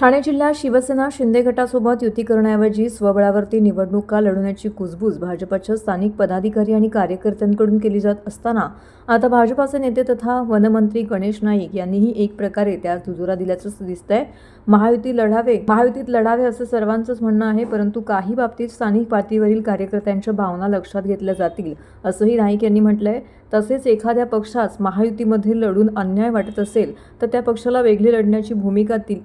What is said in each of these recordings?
ठाणे जिल्ह्यात शिवसेना शिंदे गटासोबत युती करण्याऐवजी स्वबळावरती निवडणुका लढवण्याची कुजबूज भाजपच्या स्थानिक पदाधिकारी आणि कार्यकर्त्यांकडून केली जात असताना आता भाजपाचे नेते तथा वनमंत्री गणेश नाईक यांनीही एक प्रकारे त्यास दुजोरा दिल्याचं दिसतंय. महायुती लढावे महायुतीत लढावे असं सर्वांचंच म्हणणं आहे परंतु काही बाबतीत स्थानिक पातळीवरील कार्यकर्त्यांच्या भावना लक्षात घेतल्या जातील असंही नाईक यांनी म्हटलंय. तसेच एखाद्या पक्षास महायुतीमध्ये लढून अन्याय वाटत असेल तर त्या पक्षाला वेगळी लढण्याची भूमिका दिली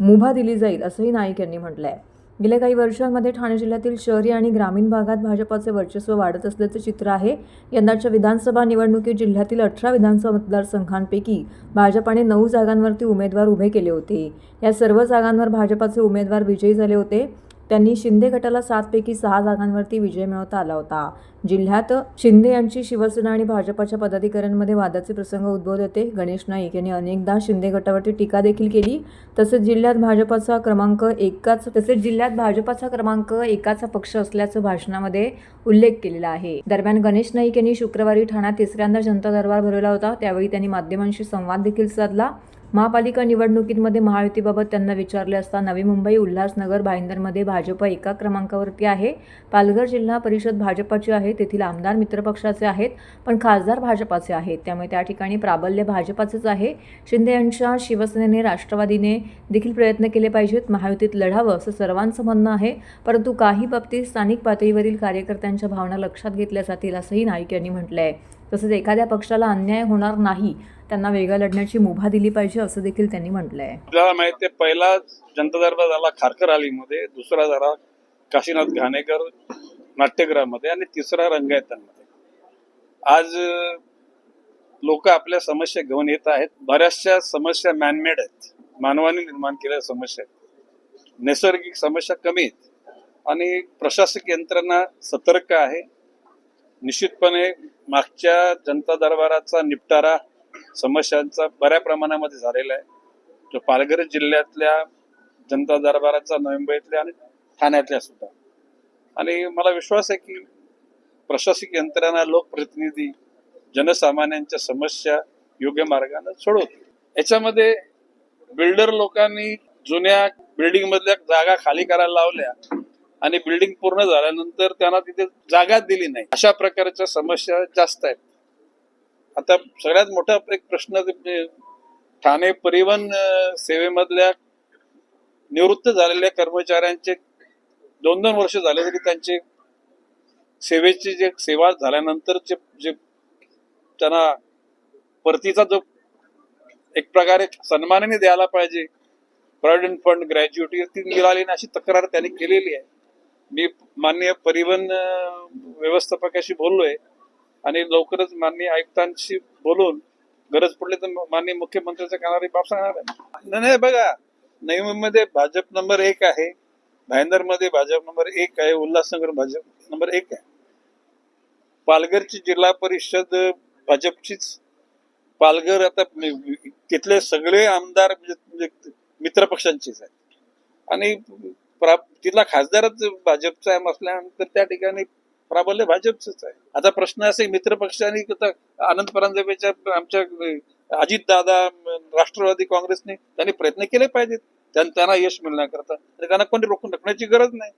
मुभा दिली जाईल असंही नाईक यांनी म्हटलं आहे गेल्या काही वर्षांमध्ये ठाणे जिल्ह्यातील शहरी आणि ग्रामीण भागात भाजपाचे वर्चस्व वाढत असल्याचं चित्र आहे. यंदाच्या विधानसभा निवडणुकीत जिल्ह्यातील अठरा विधानसभा मतदारसंघांपैकी भाजपाने नऊ जागांवरती उमेदवार उभे केले होते. या सर्व जागांवर भाजपाचे उमेदवार विजयी झाले होते. त्यांनी शिंदे गटाला सातपैकी सहा जागांवरती विजय मिळवता आला होता. जिल्ह्यात शिंदे यांची शिवसेना आणि भाजपाच्या पदाधिकाऱ्यांमध्ये वादाचे प्रसंग उद्भवले होते. गणेश नाईक यांनी अनेकदा शिंदे गटावरती टीका देखील केली. तसेच जिल्ह्यात भाजपाचा क्रमांक एकाच तसेच जिल्ह्यात भाजपाचा क्रमांक एकाचा पक्ष असल्याचं भाषणामध्ये उल्लेख केलेला आहे. दरम्यान गणेश नाईक यांनी शुक्रवारी ठाण्यात तिसऱ्यांदा जनता दरबार भरवला होता. त्यावेळी त्यांनी माध्यमांशी संवाद देखील साधला. महापालिका निवडणुकीमध्ये महायुतीबाबत त्यांना विचारले असता नवी मुंबई उल्हासनगर भाईंदरमध्ये भाजप एका क्रमांकावरती आहे. पालघर जिल्हा परिषद भाजपाची आहे तेथील आमदार मित्रपक्षाचे आहेत पण खासदार भाजपाचे आहेत. त्यामुळे त्या ठिकाणी प्राबल्य भाजपाचेच आहे. शिंदे यांच्या शिवसेनेने राष्ट्रवादीने देखील प्रयत्न केले पाहिजेत. महायुतीत लढावं असं सर्वांचं म्हणणं आहे. परंतु काही बाबतीत स्थानिक पातळीवरील कार्यकर्त्यांच्या भावना लक्षात घेतल्या जातील असंही नाईक यांनी म्हटलं आहे तसंच एखाद्या पक्षाला अन्याय होणार नाही त्यांना वेगळा लढण्याची मुभा दिली पाहिजे असं देखील त्यांनी म्हटलं आहे आपल्याला माहिती आहे पहिला जनता दरबार झाला खारकर आलीमध्ये दुसरा झाला काशीनाथ घाणेकर नाट्यगृहामध्ये आणि तिसरा रंगायतांमध्ये. आज लोक आपल्या समस्या घेऊन येत आहेत. बऱ्याचशा समस्या मॅनमेड आहेत. मानवाने निर्माण केलेल्या समस्या आहेत. नैसर्गिक समस्या कमी आहेत. आणि प्रशासकीय यंत्रणा सतर्क आहे. निश्चितपणे मागच्या जनता दरबाराचा निपटारा समस्यांचा बऱ्या प्रमाणामध्ये झालेला आहे. जो पालघर जिल्ह्यातल्या जनता दरबाराचा नवी मुंबईतल्या आणि ठाण्यातल्या सुद्धा. आणि मला विश्वास आहे की प्रशासकीय यंत्रणा लोकप्रतिनिधी जनसामान्यांच्या समस्या योग्य मार्गाने सोडवतील. याच्यामध्ये बिल्डर लोकांनी जुन्या बिल्डिंग मधल्या जागा खाली करायला लावल्या. आणि बिल्डिंग पूर्ण झाल्यानंतर त्यांना तिथे जागा दिली नाही. अशा प्रकारच्या समस्या जास्त आहेत. आता सगळ्यात मोठा एक प्रश्न म्हणजे ठाणे परिवहन सेवेमधल्या निवृत्त झालेल्या कर्मचाऱ्यांचे दोन दोन वर्ष झाले तरी त्यांचे सेवेची जे सेवा झाल्यानंतरचे जे त्यांना परतीचा जो एक प्रकारे सन्मानाने द्यायला पाहिजे प्रॉव्हिडंट फंड ग्रॅज्युएटी ती मिळाली नाही अशी तक्रार त्यांनी केलेली आहे. मी माननीय परिवहन व्यवस्थापकाशी बोललोय आणि लवकरच माननीय आयुक्तांशी बोलून गरज पडली तर माननीय मुख्यमंत्र्यांच्या कानारी बाप बाब सांगणार आहे. नाही, बघा नवी मुंबईमध्ये भाजप नंबर एक आहे भाईंदरमध्ये भाजप नंबर एक आहे उल्हासनगर भाजप नंबर एक आहे. पालघरची जिल्हा परिषद भाजपचीच. पालघर आता तिथले सगळे आमदार म्हणजे- म्हणजे मित्र पक्षांचेच आहेत. आणि प्रा- तिथला खासदारच भाजपचा आहे असल्यानंतर त्या ठिकाणी प्राबल्य भाजपच आहे. आता प्रश्न असे मित्र पक्षाने आनंद परांजपेच्या आमच्या अजित दादा राष्ट्रवादी काँग्रेसने त्यांनी प्रयत्न केले पाहिजेत. त्यांना यश मिळण्याकरता. आणि त्यांना कोणी रोखून टाकण्याची गरज नाही.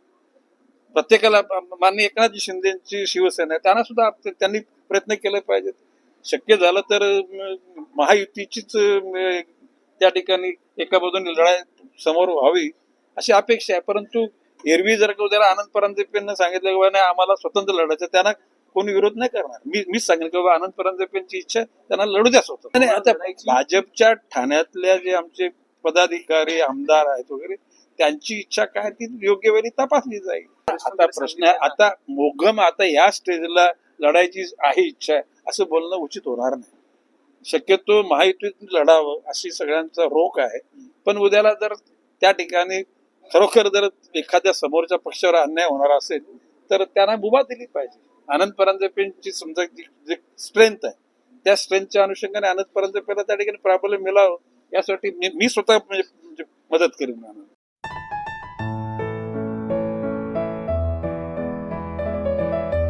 प्रत्येकाला माननीय एकनाथजी शिंदेची शिवसेना आहे त्यांना सुद्धा त्यांनी प्रयत्न केले पाहिजेत. शक्य झालं तर महायुतीचीच त्या ठिकाणी एका बाजूने लढाई समोर व्हावी. अशी अपेक्षा आहे. परंतु एरवी जर का उद्याला आनंद परांजपेंना सांगितलं की नाही आम्हाला स्वतंत्र लढायचं त्यांना कोणी विरोध नाही करणार. मी मीच सांगेन की बाबा आनंद परांजपेंची इच्छा त्यांना लढू द्या स्वतः नाही आता भाजपच्या ठाण्यातल्या जे आमचे पदाधिकारी आमदार आहेत वगैरे त्यांची इच्छा काय ती योग्य वेळी तपासली जाईल. आता प्रश्न आहे आता मोघम आता या स्टेजला लढायची आहे इच्छा आहे असं बोलणं उचित होणार नाही. शक्यतो महायुतीत लढावं अशी सगळ्यांचा रोख आहे. पण उद्याला जर त्या ठिकाणी खरोखर जर एखाद्या समोरच्या पक्षावर अन्याय होणार असेल तर त्यांना मुभा दिली पाहिजे. आनंद परांजपेंची समजा जी जी स्ट्रेंथ आहे त्या स्ट्रेंथच्या अनुषंगाने आनंद परांजपेला त्या ठिकाणी प्राबल्य मिळावं यासाठी मी मी स्वतः म्हणजे, म्हणजे मदत करेन. आनंद